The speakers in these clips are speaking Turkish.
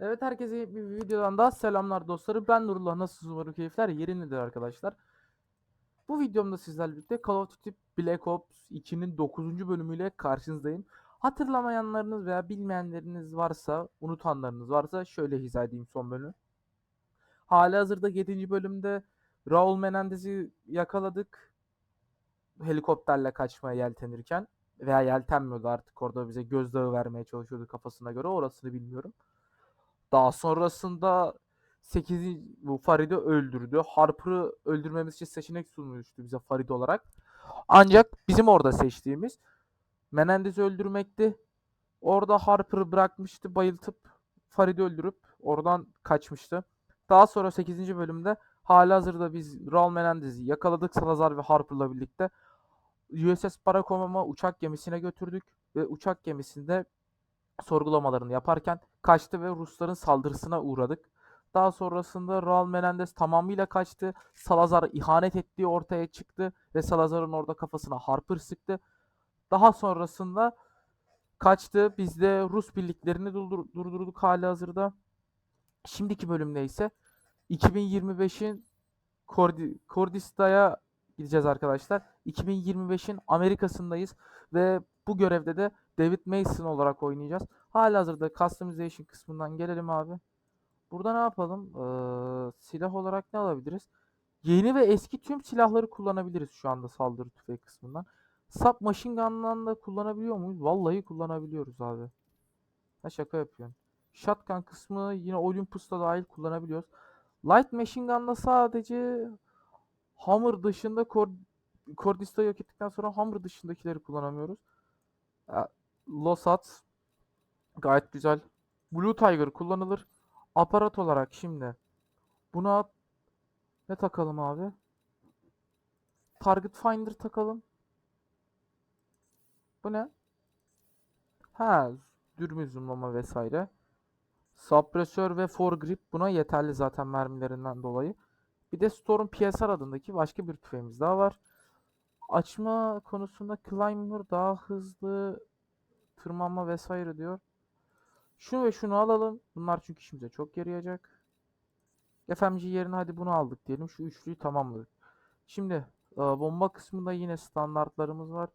Evet herkese bir videodan daha selamlar dostlarım. Ben Nurullah. Nasılsınız umarım keyifler yerindedir arkadaşlar. Bu videomda sizlerle birlikte Call of Duty Black Ops 2'nin 9. bölümüyle karşınızdayım. Hatırlamayanlarınız veya bilmeyenleriniz varsa, unutanlarınız varsa şöyle izah edeyim son bölümü. Halihazırda 7. bölümde Raul Menendez'i yakaladık. Helikopterle kaçmaya yeltenirken veya yeltenmiyordu artık orada bize gözdağı vermeye çalışıyordu kafasına göre orasını bilmiyorum. Daha sonrasında 8. bu Farid'i öldürdü. Harper'ı öldürmemiz için seçenek sunmuştu bize Farid olarak. Ancak bizim orada seçtiğimiz Menendez'i öldürmekti. Orada Harper'ı bırakmıştı bayıltıp Farid'i öldürüp oradan kaçmıştı. Daha sonra 8. bölümde halihazırda biz Raul Menendez'i yakaladık Salazar ve Harper'la birlikte. USS Barack Obama uçak gemisine götürdük ve uçak gemisinde sorgulamalarını yaparken kaçtı ve Rusların saldırısına uğradık. Daha sonrasında Raul Menendez tamamıyla kaçtı. Salazar ihanet ettiği ortaya çıktı ve Salazar'ın orada kafasına Harper sıktı. Daha sonrasında kaçtı. Biz de Rus birliklerini durdur- durdurduk hali hazırda. Şimdiki bölümde ise 2025'in Kordi Kordista'ya gideceğiz arkadaşlar. 2025'in Amerika'sındayız ve bu görevde de David Mason olarak oynayacağız. Halihazırda customization kısmından gelelim abi. Burada ne yapalım? Ee, silah olarak ne alabiliriz? Yeni ve eski tüm silahları kullanabiliriz şu anda saldırı tüfeği kısmından. Submachine gun'dan da kullanabiliyor muyuz? Vallahi kullanabiliyoruz abi. Ha şaka yapıyorum. Shotgun kısmı yine Olympus'ta dahil kullanabiliyoruz. Light Machine Gun'da sadece Hammer dışında Kor Kordista'yı yok ettikten sonra Hammer dışındakileri kullanamıyoruz. Losat gayet güzel. Blue Tiger kullanılır. Aparat olarak şimdi buna ne takalım abi? Target Finder takalım. Bu ne? Ha, dürbün zoomlama vesaire. Suppressor ve foregrip buna yeterli zaten mermilerinden dolayı. Bir de Storm PSR adındaki başka bir tüfeğimiz daha var. Açma konusunda Climber daha hızlı tırmanma vesaire diyor. Şunu ve şunu alalım. Bunlar çünkü işimize çok yarayacak. FMG yerine hadi bunu aldık diyelim. Şu üçlüyü tamamladık. Şimdi e, bomba kısmında yine standartlarımız var.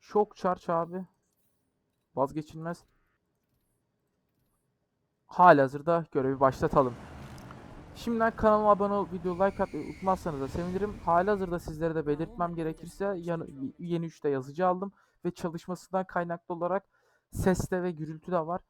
Shock Charge abi. Vazgeçilmez. Halihazırda görevi başlatalım. Şimdiden kanalıma abone olup video like atmayı unutmazsanız da sevinirim. Halihazırda sizlere de belirtmem gerekirse yeni 3'te yazıcı aldım ve çalışmasından kaynaklı olarak seste ve gürültü de var.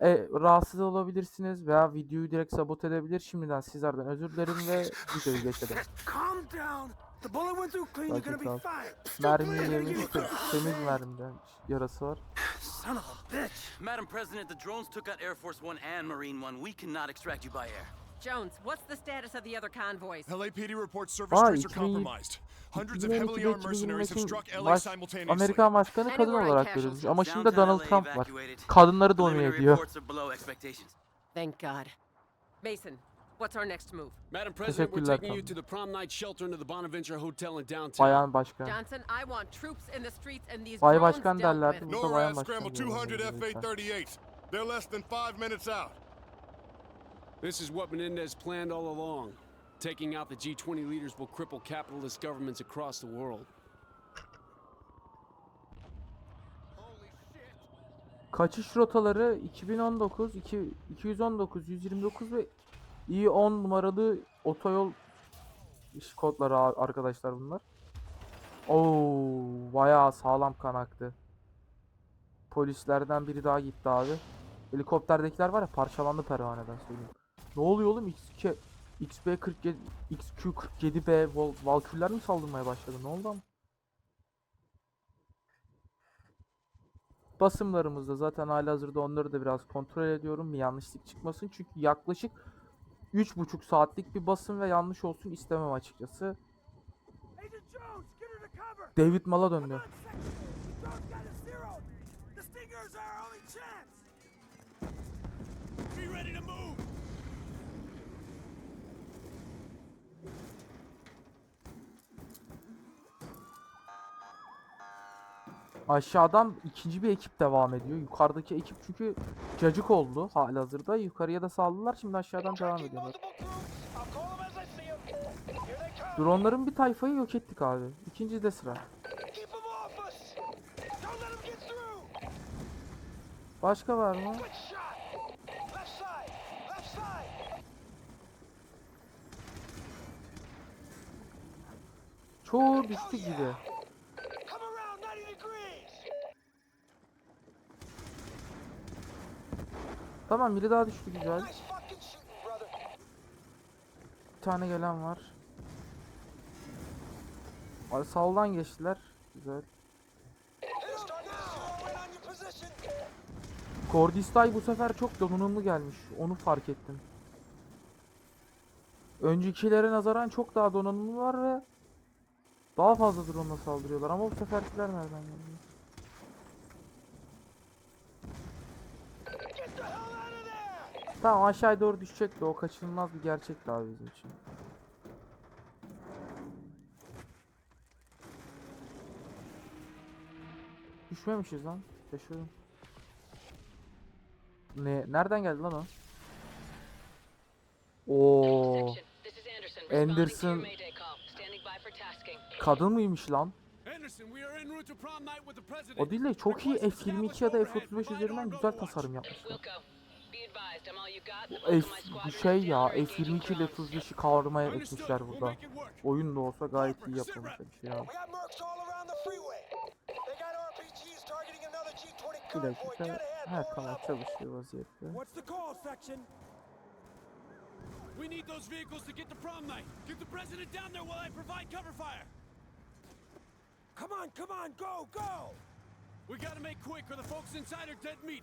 E, rahatsız olabilirsiniz veya videoyu direkt sabote edebilir. Şimdiden sizlerden özür dilerim ve videoyu geçelim. Calm down. The bullet went through clean. You're gonna be Sakin kal. fine. Still Mermi yemiş temiz mermiden yarası var. Son of a bitch. Madam President, the drones took out Air Force One and Marine One. We cannot extract you by air. Jones, what's the status of the other convoys? LAPD reports service Aa, streets are 2000 compromised. Hundreds of heavily 2022'de armed mercenaries have 2025'in struck LA simultaneously. Amerikan başkanı kadın olarak görülmüş ama şimdi Downtown Donald Trump var. Kadınları domine ediyor. reports are below expectations. Thank God. Mason, what's our next move? Madam President, we're taking you to the prom night shelter into the Bonaventure Hotel in downtown. Bayan başkan. Johnson, I want troops in the streets and these Bay drones başkan with. Burada bayan başkan scramble diyorlar 200 lütfen. F-838. They're less than five minutes out. This is what Menendez planned all along. Taking out the G20 leaders will cripple capitalist governments across the world. Kaçış rotaları 2019, 2, 219, 129 ve I10 numaralı otoyol iş kodları arkadaşlar bunlar. Oo, bayağı sağlam kan aktı. Polislerden biri daha gitti abi. Helikopterdekiler var ya parçalandı pervaneden söyleyeyim. Ne oluyor oğlum? XK, XB47, XQ47B Vol Valkürler mi saldırmaya başladı? Ne oldu ama? Basımlarımızda zaten halihazırda onları da biraz kontrol ediyorum. Bir yanlışlık çıkmasın. Çünkü yaklaşık 3,5 saatlik bir basım ve yanlış olsun istemem açıkçası. David Mal'a döndü. Aşağıdan ikinci bir ekip devam ediyor. Yukarıdaki ekip çünkü cacık oldu halihazırda. Yukarıya da saldılar. Şimdi aşağıdan devam ediyorlar. Dronların bir tayfayı yok ettik abi. İkinci de sıra. Başka var mı? Çoğu düştü gibi. Come around 90 degrees. Tamam biri daha düştü güzel. Bir tane gelen var. Ay sağdan geçtiler. Güzel. Kordistay bu sefer çok donanımlı gelmiş. Onu fark ettim. Öncekilere nazaran çok daha donanımlı var ve daha fazla drone'la saldırıyorlar ama bu seferkiler nereden geliyor? Get the hell out of there. Tamam aşağıya doğru düşecekti o kaçınılmaz bir gerçekti abi bizim için. Düşmemişiz lan. Şaşırdım. Ne? Nereden geldi lan o? Oo, Anderson. kadın mıymış lan? O değil de çok iyi Request F22 ya da establish F35 overhead. üzerinden güzel tasarım yapmışlar. Got. Bu şey ya or engaging F22 ile drones. F35'i kavramaya etmişler burada. Oyun da olsa gayet iyi yapılmış bir şey G20 Bir dakika. Ha tamam çalışıyor vaziyette. We need those vehicles to get to prom night. Get the president down there while I provide cover fire. Come on, come on, go, go! We gotta make quick or the folks inside are dead meat.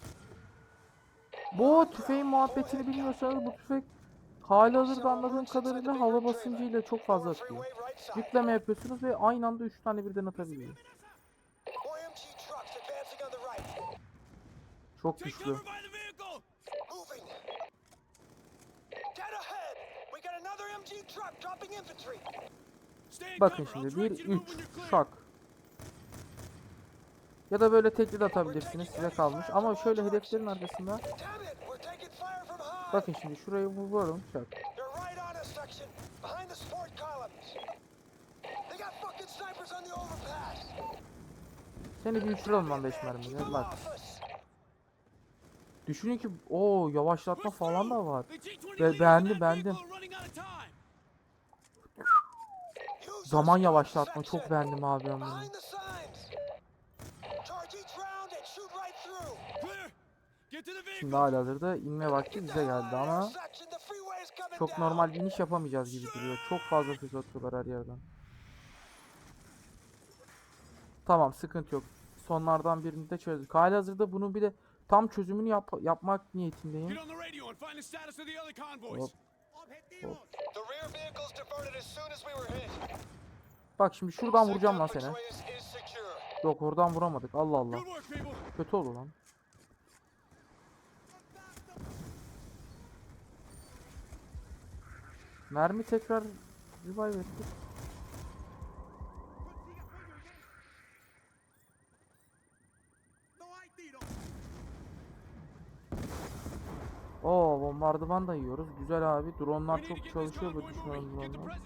Bu tüfeğin muhabbetini bilmiyorsanız bu tüfek hali hazırda anladığım kadarıyla hava basıncıyla çok fazla atıyor. Yükleme yapıyorsunuz ve aynı anda 3 tane birden atabiliyor. Çok güçlü. Bakın şimdi 1 direct you to move 3 when you're clear. şak. Ya da böyle tekli de atabilirsiniz size kalmış ama şöyle hedeflerin arkasında bakın şimdi şurayı the overpass. Seni bir uçuralım lan 5 Keep mermiyle bak. Düşünün ki o yavaşlatma falan da var. The G20 Be- beğendim, beğendim. Zaman yavaşlatma çok beğendim abi ben bunu. Behind the signs. Charge each round and shoot right through. Clear. Get to the vehicle. Şimdi hala hazırda inme vakti bize geldi ama çok normal bir iniş yapamayacağız gibi duruyor. Çok fazla füze atıyorlar her yerden. Tamam sıkıntı yok. Sonlardan birini de çözdük. Hali hazırda bunun bir de tam çözümünü yap yapmak niyetindeyim. Hop. Hit. Bak şimdi şuradan vuracağım lan seni. Yok oradan vuramadık. Allah Allah. Kötü oldu lan. Mermi tekrar revive ettik. Oo bombardıman da yiyoruz. Güzel abi. Dronlar çok çalışıyor bu düşmanın dronlar.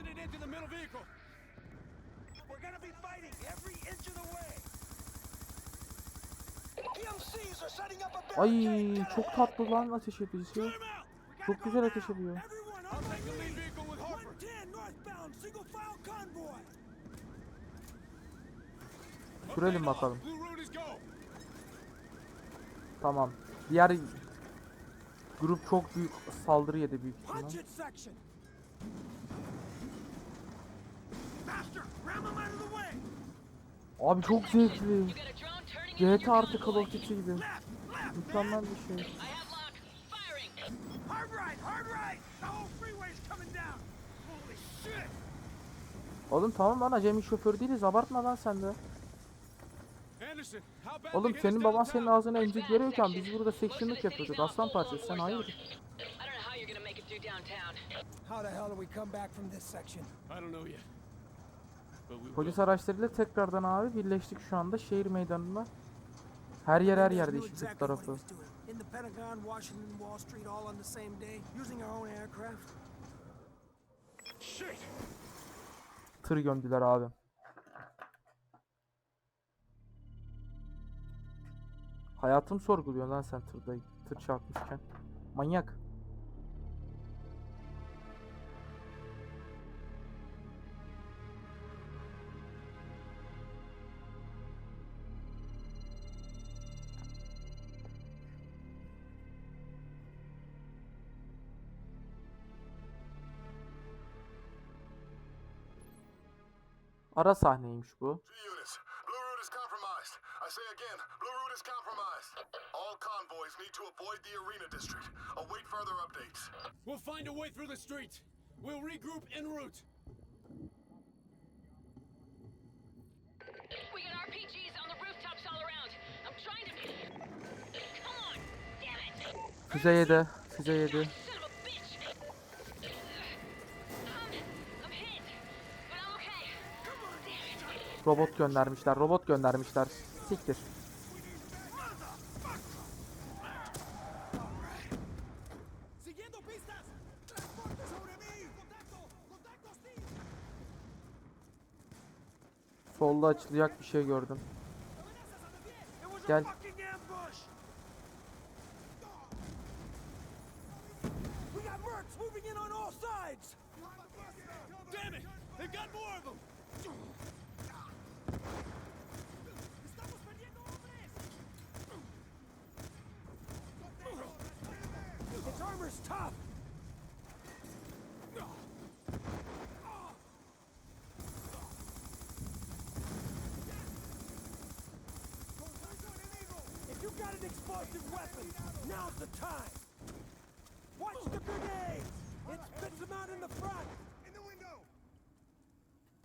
Ay çok tatlı lan ateş edicisi. Çok güzel ateş ediyor. Sürelim bakalım. Tamam. Diğer grup çok büyük saldırı yedi büyük ihtimal. Abi çok zevkli. GTA your artı Call of Duty gibi. Mükemmel bir şey. Oğlum tamam lan acemi şoför değiliz abartma lan sen de. Oğlum senin baban senin ağzına emzik veriyorken biz burada sectionlık yapıyorduk. aslan parçası sen hayır. Polis araçlarıyla tekrardan abi birleştik şu anda şehir meydanında. Her yer her yerde işin kötü tarafı. In the Pentagon, Washington, Wall Street, all on the same day, using our own aircraft. Tır gömdüler abi. Hayatım sorguluyor lan sen tırda tır çarpmışken. Manyak. Ara sahneymiş bu. Convoys need to avoid the arena district. Await further updates. We'll find a way through the streets. We'll regroup en route. We got RPGs on the rooftops all around. I'm trying to. Come on! Damn it! Füze yedi. Füze yedi. Um! Robot göndermişler. Robot göndermişler. Siktir. Solda açılacak bir şey gördüm. Gel. a fucking ambush. We got mercs moving in on all sides. Damn it! They've got more of them! Estamos perdiendo hombres. Its armor's tough. If you got an explosive weapon, now's the time. Watch the grenades. It spits them out in the front. In the window.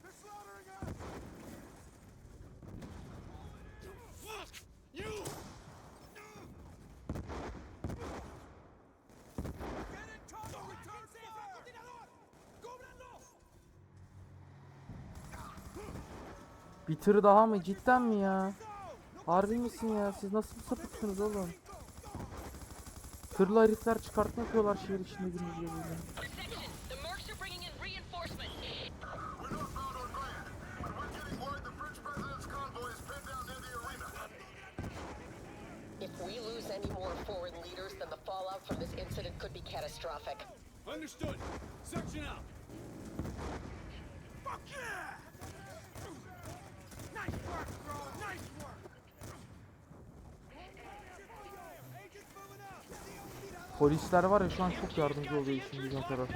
They're slaughtering us. Fuck! You! Bir tır daha mı? Cidden mi ya? Harbi misin ya? Siz nasıl sapıksınız oğlum? Tırla herifler çıkartma yapıyorlar şehir içinde gündüz böyle. Section, the mercs are bringing in reinforcements. We're northbound on Grand. We're getting word the French president's convoy is pinned down near the arena. If we lose any more foreign leaders, then the fallout from this incident could be catastrophic. Understood. Section out. Fuck yeah! Nice work, bro. Nice work. Agents moving up. Polisler var ya şu an çok yardımcı oluyor işin gücün tarafı.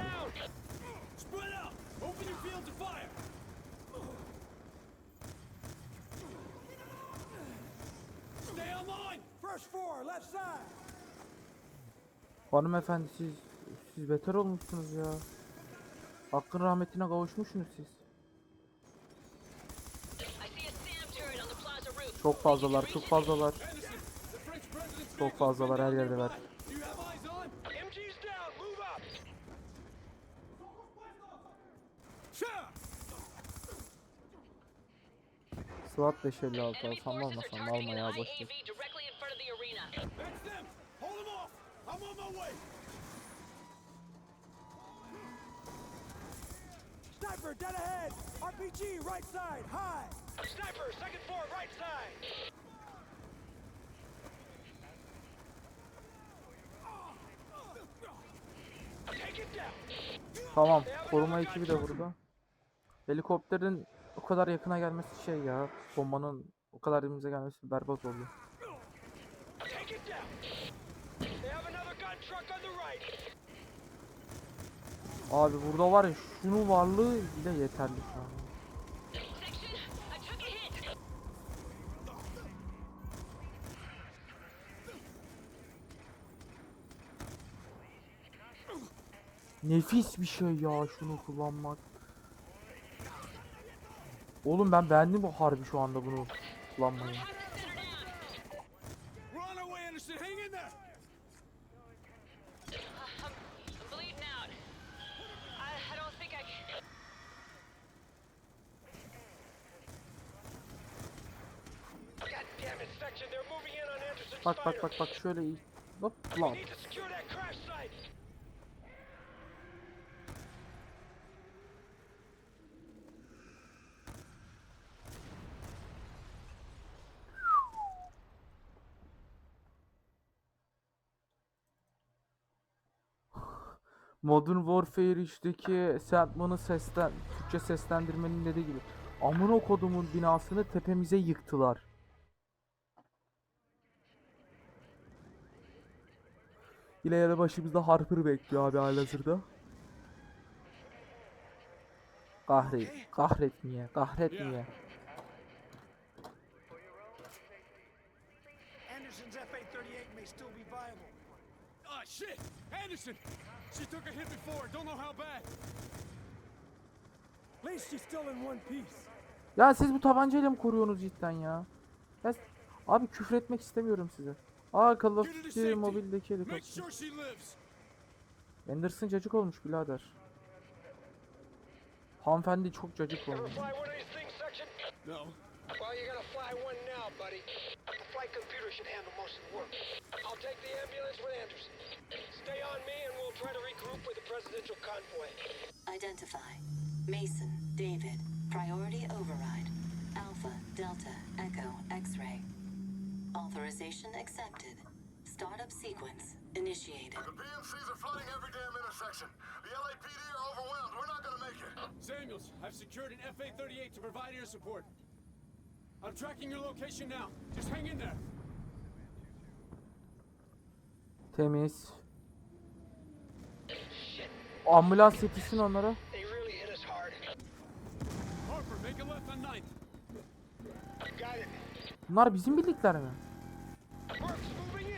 Hanımefendi siz siz beter olmuşsunuz ya. Hakkın rahmetine kavuşmuşsunuz siz. Çok fazlalar, çok fazlalar. Çok fazlalar her yerdeler. Do you have eyes on? MG's down. Move up. Sure. SWAT 556 Enemy alsam almasam alma ya boş ver. Sniper, dead ahead. RPG, right side, high. Sniper, second floor, right side. Tamam. Koruma ekibi de burada. Helikopterin o kadar yakına gelmesi şey ya. Bombanın o kadar elimize gelmesi berbat oldu. Abi burada var ya şunun varlığı bile yeterli şu an. Nefis bir şey ya şunu kullanmak. Oğlum ben beğendim bu harbi şu anda bunu kullanmayı. Bak bak bak bak şöyle iyi. Hop lan. Modern Warfare 3'teki Sandman'ın seslen Türkçe seslendirmenin dediği gibi. Amına kodumun binasını tepemize yıktılar. Yine ya başımızda Harper bekliyor abi halihazırda. Kahret, kahretmeye, kahretmeye. Anderson's F-838 may still be viable. Ah, shit! Anderson! She took a hit before. Don't know how bad. At least she's still in one piece. Ya siz bu tabancayla mı koruyorsunuz cidden ya? ya abi küfür etmek istemiyorum size. Aa Call of Duty mobildeki helikopter. Anderson cacık olmuş birader. Hanımefendi çok cacık olmuş. Fly one of these things, section? No. Well, you're gonna fly one now, buddy. The flight computer should handle most of the work. I'll take the ambulance with Anderson. Stay on me, and we'll try to regroup with the presidential convoy. Identify. Mason, David. Priority override. Alpha, Delta, Echo, X-ray. Authorization accepted. Startup sequence initiated. The PMCs are flooding every damn intersection. The LAPD are overwhelmed. We're not gonna make it. Samuels, I've secured an F-838 to provide air support. I'm tracking your location now. Just hang in there. Temiz. Ambulans yetişsin onlara. They really hit us hard. Harper, make a left on 9th. Got it. Bunlar bizim birlikler mi? Works moving in.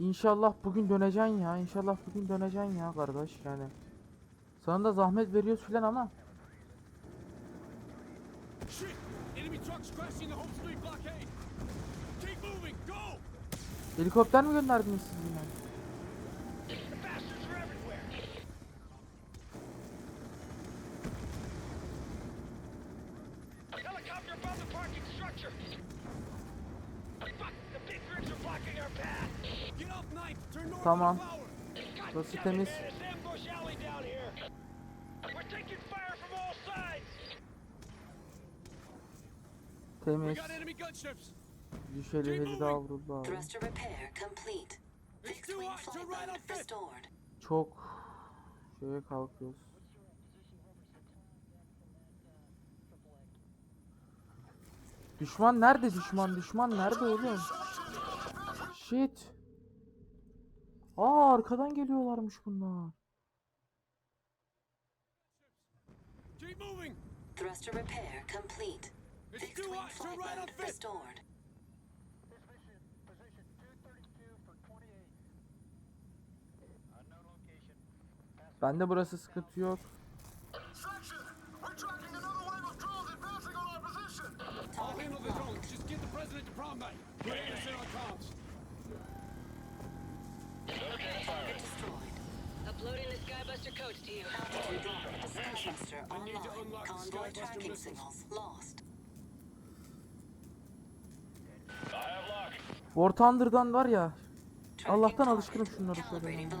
İnşallah bugün döneceksin ya. İnşallah bugün döneceksin ya kardeş yani. Sana da zahmet veriyoruz filan ama. Helikopter mi gönderdiniz siz yine? The bastards are everywhere. Helicopter above the parking structure. Fuck! The big rigs are blocking our path. Get off 9th. Turn north Tamam. on the flower. God Burası damn it, temiz. man, it's ambush alley down here. We're taking fire from all sides. We Temiz. got enemy gunships. Düşeli heli daha vuruldu abi. Thruster repair complete. It's Fixed too wing hot to flight ride on mode fit. restored. Çok şeye kalkıyoruz. Düşman nerede düşman? Düşman nerede oğlum? Shit. Aa arkadan geliyorlarmış bunlar. Keep moving. Thruster repair complete. Fixed wing flight mode restored. Bende burası sıkıntı yok. I'll handle the drones. Just get the president to prom night. Put Anderson on comms. Skybuster codes to you. To online. Convoy tracking signals lost. War Thunder'dan var ya. Allah'tan target. alışkınım şunları Calibrating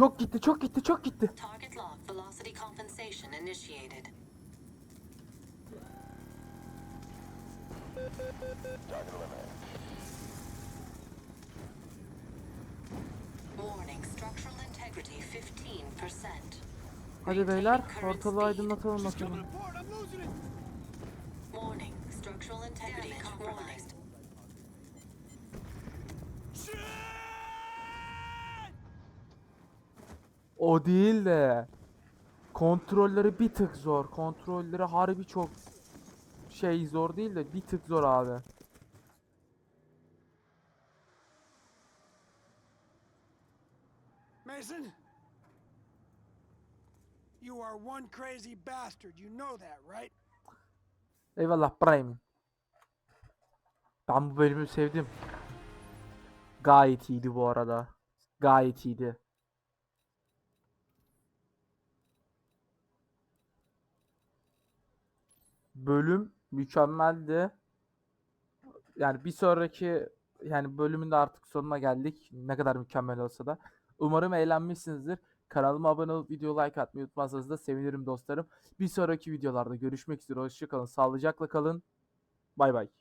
Çok gitti, çok gitti, çok gitti. Target lock velocity compensation initiated. Warning, structural integrity 15%. Hadi beyler, ortalığı aydınlatalım bakalım. Warning, structural integrity compromised. Shit! O değil de kontrolleri bir tık zor. Kontrolleri harbi çok şey zor değil de bir tık zor abi. Mason? You are one crazy bastard. You know that, right? Eyvallah Brahim. Ben bu bölümü sevdim. Gayet iyiydi bu arada. Gayet iyiydi. Bölüm mükemmeldi. Yani bir sonraki yani bölümün de artık sonuna geldik. Ne kadar mükemmel olsa da. Umarım eğlenmişsinizdir. Kanalıma abone olup video like atmayı unutmazsanız da sevinirim dostlarım. Bir sonraki videolarda görüşmek üzere. Hoşçakalın. Sağlıcakla kalın. Bay bay.